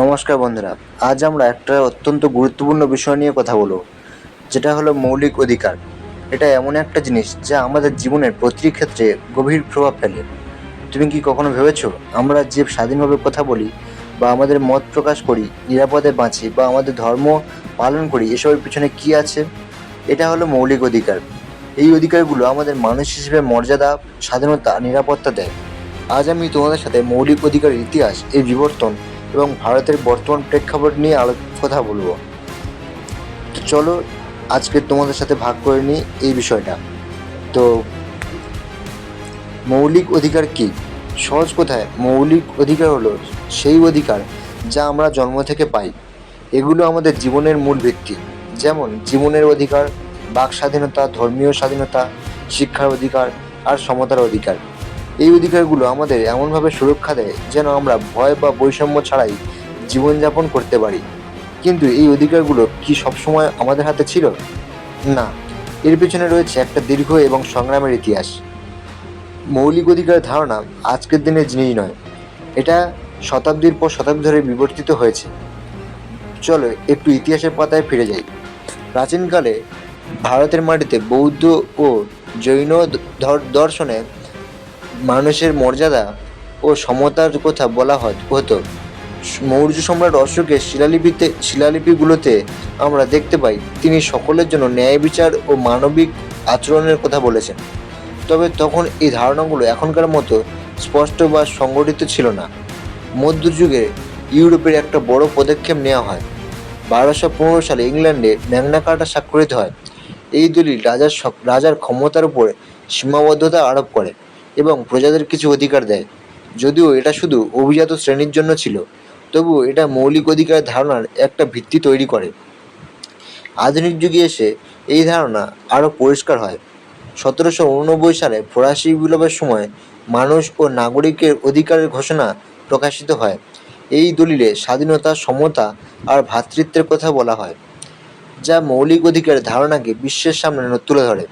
নমস্কার বন্ধুরা, আজ আমরা একটা অত্যন্ত গুরুত্বপূর্ণ বিষয় নিয়ে কথা বলব, যেটা হলো মৌলিক অধিকার। এটা এমন একটা জিনিস যা আমাদের জীবনের প্রতিটি ক্ষেত্রে গভীর প্রভাব ফেলে। তুমি কি কখনো ভেবেছো আমরা যে স্বাধীনভাবে কথা বলি বা আমাদের মত প্রকাশ করি, নিরাপদে বাঁচি বা আমাদের ধর্ম পালন করি, এসবের পিছনে কি আছে? এটা হলো মৌলিক অধিকার। এই অধিকারগুলো আমাদের মানুষ হিসেবে মর্যাদা, স্বাধীনতা, নিরাপত্তা দেয়। আজ আমি তোমাদের সাথে মৌলিক অধিকারের ইতিহাস, এর বিবর্তন এবং ভারতের বর্তমান প্রেক্ষাপট নিয়ে আলো, কথা বলব। তো চলো, আজকে তোমাদের সাথে ভাগ করে নিই এই বিষয়টা। তো, মৌলিক অধিকার কি? সহজ কোথায়, মৌলিক অধিকার হলো সেই অধিকার যা আমরা জন্ম থেকে পাই। এগুলো আমাদের জীবনের মূল ভিত্তি। যেমন, জীবনের অধিকার, বাক স্বাধীনতা, ধর্মীয় স্বাধীনতা, শিক্ষার অধিকার আর সমতার অধিকার। এই অধিকারগুলো আমাদের এমনভাবে সুরক্ষা দেয় যেন আমরা ভয় বা বৈষম্য ছাড়াই জীবনযাপন করতে পারি। কিন্তু এই অধিকারগুলো কি সবসময় আমাদের হাতে ছিল? না, এর পেছনে রয়েছে একটা দীর্ঘ এবং সংগ্রামের ইতিহাস। মৌলিক অধিকার ধারণা আজকের দিনের জিনিস নয়, এটা শতাব্দীর পর শতাব্দী ধরে বিবর্তিত হয়েছে। চলো একটু ইতিহাসের পাতায় ফিরে যাই। প্রাচীনকালে ভারতের মাটিতে বৌদ্ধ ও জৈন দর্শনে মানুষের মর্যাদা ও সমতার কথা বলা হয়- হতো। মৌর্য সম্রাট অশোকের শিলালিপিতে শিলালিপিগুলোতে আমরা দেখতে পাই, তিনি সকলের জন্য ন্যায় বিচার ও মানবিক আচরণের কথা বলেছেন। তবে তখন এই ধারণাগুলো এখনকার মতো স্পষ্ট বা সংগঠিত ছিল না। মধ্যযুগে ইউরোপের একটা বড় পদক্ষেপ নেওয়া হয়। বারোশো পনেরো সালে ইংল্যান্ডে ম্যাগনা স্বাক্ষরিত হয়। এই দলিল রাজার রাজার ক্ষমতার উপর সীমাবদ্ধতা আরোপ করে। এবং প্রজাদের কিছু অধিকার দেয়। যদিও এটা শুধু অভিজাত শ্রেণির জন্য ছিল তবুও এটা মৌলিক অধিকার ধারণার একটা ভিত্তি তৈরি করে। আধুনিক যুগে এসে এই ধারণা আরও পরিষ্কার হয়। সতেরোশো উননব্বই সালে ফরাসি বিপ্লবের সময় মানুষ ও নাগরিকের অধিকারের ঘোষণা প্রকাশিত হয়। এই দলিলে স্বাধীনতা, সমতা আর ভ্রাতৃত্বের কথা বলা হয়, যা মৌলিক অধিকারের ধারণাকে বিশ্বের সামনে তুলে ধরে।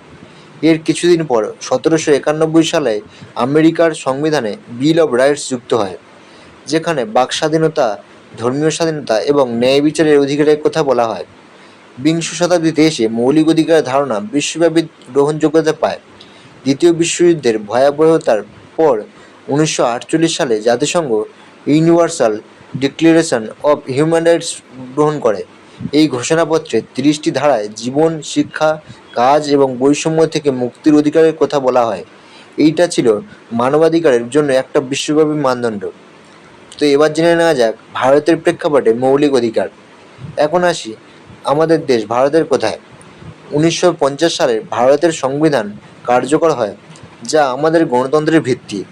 এর কিছুদিন পর সতেরোশো একানব্বই সালে আমেরিকার সংবিধানে বিল অব রাইটস যুক্ত হয়, যেখানে বাক স্বাধীনতা, ধর্মীয় স্বাধীনতা এবং ন্যায় বিচারের অধিকারের কথা বলা হয়। বিংশ শতাব্দীতে এসে মৌলিক অধিকারের ধারণা বিশ্বব্যাপী গ্রহণযোগ্যতা পায়। দ্বিতীয় বিশ্বযুদ্ধের ভয়াবহতার পর উনিশশো আটচল্লিশ সালে জাতিসংঘ universal declaration of human rights গ্রহণ করে। এই ঘোষণাপত্রে তিরিশটি ধারায় জীবন, শিক্ষা, কাজ এবং বৈষম্য থেকে মুক্তির অধিকারের কথা বলা হয়। এইটা ছিল মানবাধিকারের জন্য একটা বিশ্বব্যাপী মানদণ্ড। তো এবার জেনে নেওয়া যাক ভারতের প্রেক্ষাপটে মৌলিক অধিকার। এখন আসি আমাদের দেশ ভারতের কোথায়। উনিশশো পঞ্চাশ সালে ভারতের সংবিধান কার্যকর হয়, যা আমাদের গণতন্ত্রের ভিত্তি।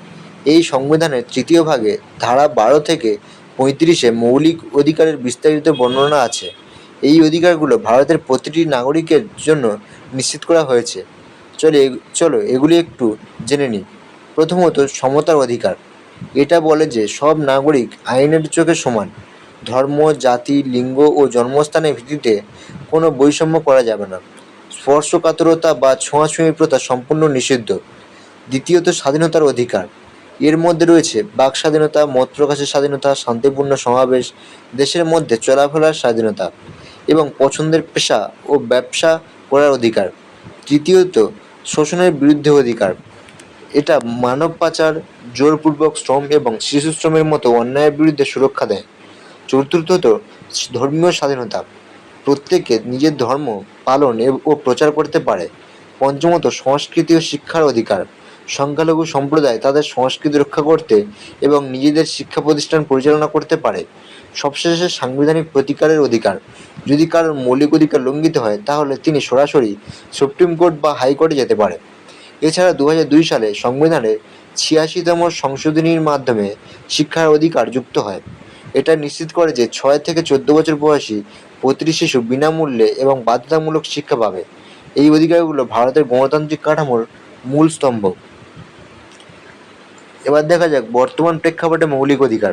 এই সংবিধানের তৃতীয় ভাগে ধারা বারো থেকে পঁয়ত্রিশে মৌলিক অধিকারের বিস্তারিত বর্ণনা আছে। এই অধিকারগুলো ভারতের প্রতিটি নাগরিকের জন্য নিশ্চিত করা হয়েছে। চলে চলো এগুলি একটু জেনে নিই। প্রথমত সমতার অধিকার। এটা বলে যে সব নাগরিক আইনের চোখে সমান। ধর্ম, জাতি, লিঙ্গ ও জন্মস্থানের ভিত্তিতে কোনো বৈষম্য করা যাবে না। স্পর্শকাতরতা বা ছোঁয়াছুঁয়ি প্রথা সম্পূর্ণ নিষিদ্ধ। দ্বিতীয়ত স্বাধীনতার অধিকার। এর মধ্যে রয়েছে বাক স্বাধীনতা, মত প্রকাশের স্বাধীনতা, শান্তিপূর্ণ সমাবেশ, দেশের মধ্যে চলাফেরার স্বাধীনতা। এবং পছন্দের পেশা ও ব্যবসা করার অধিকার। তৃতীয়ত, শোষণের বিরুদ্ধে অধিকার। এটা মানব পাচার, জোরপূর্বক শ্রম এবং শিশু শ্রমের মতো অন্যায়ের বিরুদ্ধে সুরক্ষা দেয়। চতুর্থত, ধর্মীয় স্বাধীনতা। প্রত্যেকে নিজের ধর্ম পালন ও প্রচার করতে পারে। পঞ্চমত, সংস্কৃতি ও শিক্ষার অধিকার। সংখ্যালঘু সম্প্রদায় তাদের সংস্কৃতি রক্ষা করতে এবং নিজেদের শিক্ষা প্রতিষ্ঠান পরিচালনা করতে পারে। সবশেষে সাংবিধানিক প্রতিকারের অধিকার। যদি কারোর মৌলিক অধিকার লঙ্ঘিত হয়, তাহলে তিনি সরাসরি সুপ্রিম কোর্ট বা হাইকোর্টে যেতে পারে এছাড়া দু হাজার দুই সালে সংবিধানের ছিয়াশিতম সংশোধনীর মাধ্যমে শিক্ষার অধিকার যুক্ত হয়। এটা নিশ্চিত করে যে ছয় থেকে চোদ্দ বছর বয়সী প্রতিটি শিশু বিনামূল্যে এবং বাধ্যতামূলক শিক্ষা পাবে। এই অধিকারগুলো ভারতের গণতান্ত্রিক কাঠামোর মূল স্তম্ভ। এবার দেখা যাক বর্তমান প্রেক্ষাপটে মৌলিক অধিকার।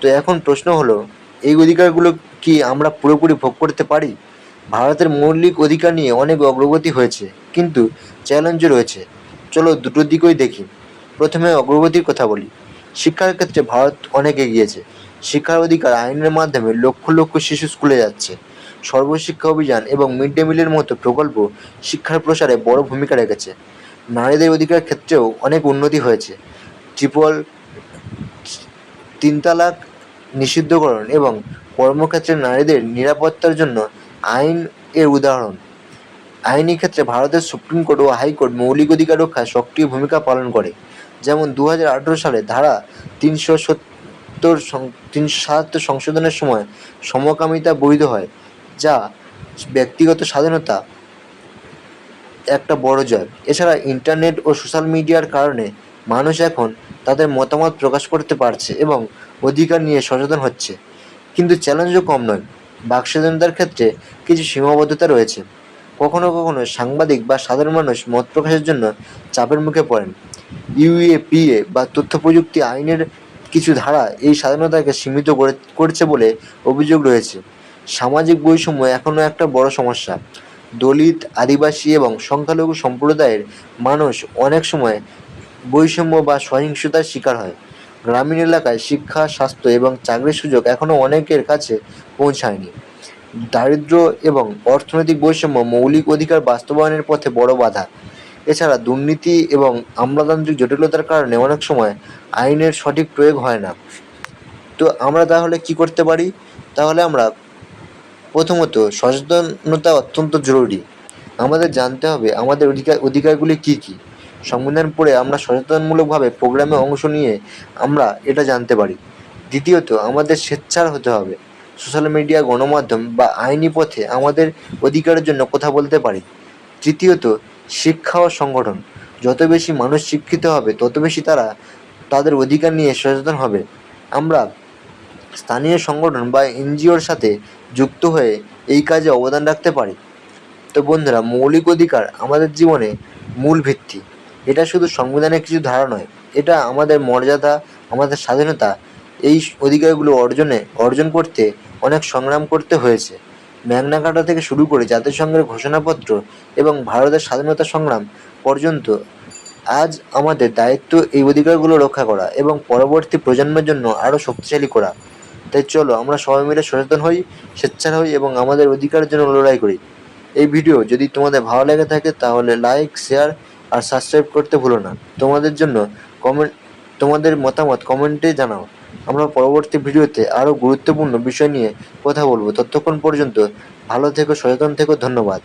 তো এখন প্রশ্ন হলো, এই অধিকারগুলো কি আমরা পুরোপুরি ভোগ করতে পারি? ভারতের মৌলিক অধিকার নিয়ে অনেক অগ্রগতি হয়েছে, কিন্তু চ্যালেঞ্জও রয়েছে। চলো দুটো দিকই দেখি। প্রথমে অগ্রগতির কথা বলি। শিক্ষার ক্ষেত্রে ভারত অনেক এগিয়েছে। শিক্ষার অধিকার আইনের মাধ্যমে লক্ষ লক্ষ শিশু স্কুলে যাচ্ছে। সর্বশিক্ষা অভিযান এবং মিড ডে মিলের মতো প্রকল্প শিক্ষার প্রসারে বড় ভূমিকা রেখেছে। নারীদের অধিকার ক্ষেত্রেও অনেক উন্নতি হয়েছে। ট্রিপল তিন তালাক নিষিদ্ধকরণ এবং কর্মক্ষেত্রে নারীদের নিরাপত্তার জন্য আইন এর উদাহরণ। আইনি ক্ষেত্রে ভারতের সুপ্রিম কোর্ট ও হাইকোর্ট মৌলিক অধিকার রক্ষায় সক্রিয় ভূমিকা পালন করে। যেমন দু হাজার আঠেরো সালে ধারা তিনশো সত্তর তিনশো সাতাত্তর সংশোধনের সময় সমকামিতা বৈধ হয়, যা ব্যক্তিগত স্বাধীনতা একটা বড় জয়। এছাড়া ইন্টারনেট ও সোশ্যাল মিডিয়ার কারণে মানুষ এখন তাদের মতামত প্রকাশ করতে পারছে এবং অধিকার নিয়ে সচেতন হচ্ছে। কিন্তু চ্যালেঞ্জও কম নয়। বাক স্বাধীনতার ক্ষেত্রে কিছু সীমাবদ্ধতা রয়েছে। কখনো কখনো সাংবাদিক বা সাধারণ মানুষ মত প্রকাশের জন্য চাপের মুখে পড়েন। ইউএপিএ বা তথ্য প্রযুক্তি আইনের কিছু ধারা এই স্বাধীনতাকে সীমিত করে, করছে বলে অভিযোগ রয়েছে। সামাজিক বৈষম্য এখনও একটা বড় সমস্যা। দলিত, আদিবাসী এবং সংখ্যালঘু সম্প্রদায়ের মানুষ অনেক সময় বৈষম্য বা সহিংসতার শিকার হয়। গ্রামীণ এলাকায় শিক্ষা, স্বাস্থ্য এবং চাকরির সুযোগ এখনও অনেকের কাছে পৌঁছায়নি। দারিদ্র এবং অর্থনৈতিক বৈষম্য মৌলিক অধিকার বাস্তবায়নের পথে বড় বাধা। এছাড়া দুর্নীতি এবং আমলাতান্ত্রিক জটিলতার কারণে অনেক সময় আইনের সঠিক প্রয়োগ হয় না। তো আমরা তাহলে কি করতে পারি? তাহলে আমরা প্রথমত সচেতনতা অত্যন্ত জরুরি। আমাদের জানতে হবে আমাদের অধিকার, অধিকারগুলি কী কী। সংবিধান পড়ে আমরা সচেতনমূলকভাবে প্রোগ্রামে অংশ নিয়ে আমরা এটা জানতে পারি। দ্বিতীয়ত, আমাদের স্বেচ্ছার হতে হবে। সোশ্যাল মিডিয়া গণমাধ্যম বা আইনি পথে আমাদের অধিকারের জন্য কথা বলতে পারি। তৃতীয়ত, শিক্ষা ও সংগঠন। যত বেশি মানুষ শিক্ষিত হবে, তত বেশি তারা তাদের অধিকার নিয়ে সচেতন হবে। আমরা স্থানীয় সংগঠন বা এনজিওর সাথে যুক্ত হয়ে এই কাজে অবদান রাখতে পারি। তো বন্ধুরা, মৌলিক অধিকার আমাদের জীবনে মূল ভিত্তি। এটা শুধু সংবিধানের কিছু ধারা নয়, এটা আমাদের মর্যাদা, আমাদের স্বাধীনতা, এই অধিকারগুলো অর্জনে, অর্জন করতে অনেক সংগ্রাম করতে হয়েছে। ম্যাগনা থেকে শুরু করে জাতিসংঘের ঘোষণাপত্র এবং ভারতের স্বাধীনতা সংগ্রাম পর্যন্ত আজ আমাদের দায়িত্ব এই অধিকারগুলো রক্ষা করা এবং পরবর্তী প্রজন্মের জন্য আরও শক্তিশালী করা। তাই চলো, আমরা সবাই মিলে সচেতন হই, স্বেচ্ছার হই এবং আমাদের অধিকারের জন্য লড়াই করি। এই ভিডিও যদি তোমাদের ভালো লেগে থাকে তাহলে লাইক শেয়ার আর সাবস্ক্রাইব করতে ভুলো না। তোমাদের জন্য কমেন্ট তোমাদের মতামত কমেন্টে জানাও। আমরা পরবর্তী ভিডিওতে আরও গুরুত্বপূর্ণ বিষয় নিয়ে কথা বলব। ততক্ষণ পর্যন্ত ভালো থেকো, সচেতন থেকো, ধন্যবাদ।